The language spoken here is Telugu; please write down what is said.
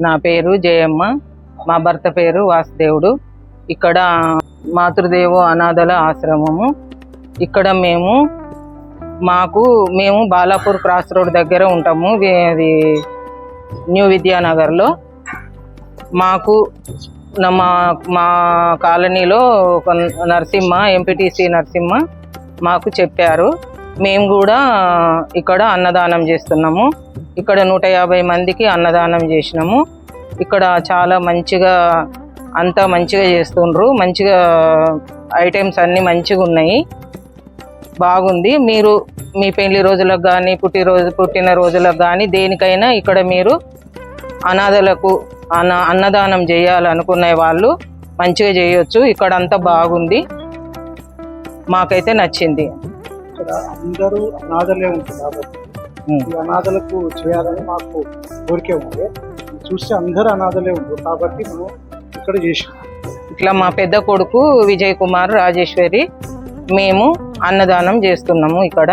నా పేరు జయమ్మ. మా భర్త పేరు వాసుదేవుడు. ఇక్కడ మాతృదేవో అనాథల ఆశ్రమము. ఇక్కడ మేము మాకు మేము బాలాపూర్ క్రాస్ రోడ్ దగ్గర ఉంటాము. అది న్యూ విద్యానగర్లో. మాకు నా- మా మా కాలనీలో ఒక నరసింహ ఎంపీటీసీ నరసింహ మాకు చెప్పారు. మేము కూడా ఇక్కడ అన్నదానం చేస్తున్నాము. ఇక్కడ నూట యాభై మందికి అన్నదానం చేసినాము. ఇక్కడ చాలా మంచిగా అంతా మంచిగా చేస్తుండ్రు. మంచిగా ఐటమ్స్ అన్నీ మంచిగా ఉన్నాయి. బాగుంది. మీరు మీ పెళ్ళి రోజులకు కానీ పుట్టినరోజు పుట్టిన రోజులకు కానీ దేనికైనా ఇక్కడ మీరు అనాథలకు అన్న అన్నదానం చేయాలనుకునే వాళ్ళు మంచిగా చేయొచ్చు. ఇక్కడ అంతా బాగుంది. మాకైతే నచ్చింది. అందరూ అనాథలే ఉంటారు ఈ అనాథలకు చేయాలని మాకు కోరిక ఉంది. చూస్తే అందరూ అనాథలే ఉంటారు కాబట్టి మనం ఇక్కడ చేసాం ఇట్లా మా పెద్ద కొడుకు విజయ్ కుమార్ రాజేశ్వరి మేము అన్నదానం చేస్తున్నాము ఇక్కడ.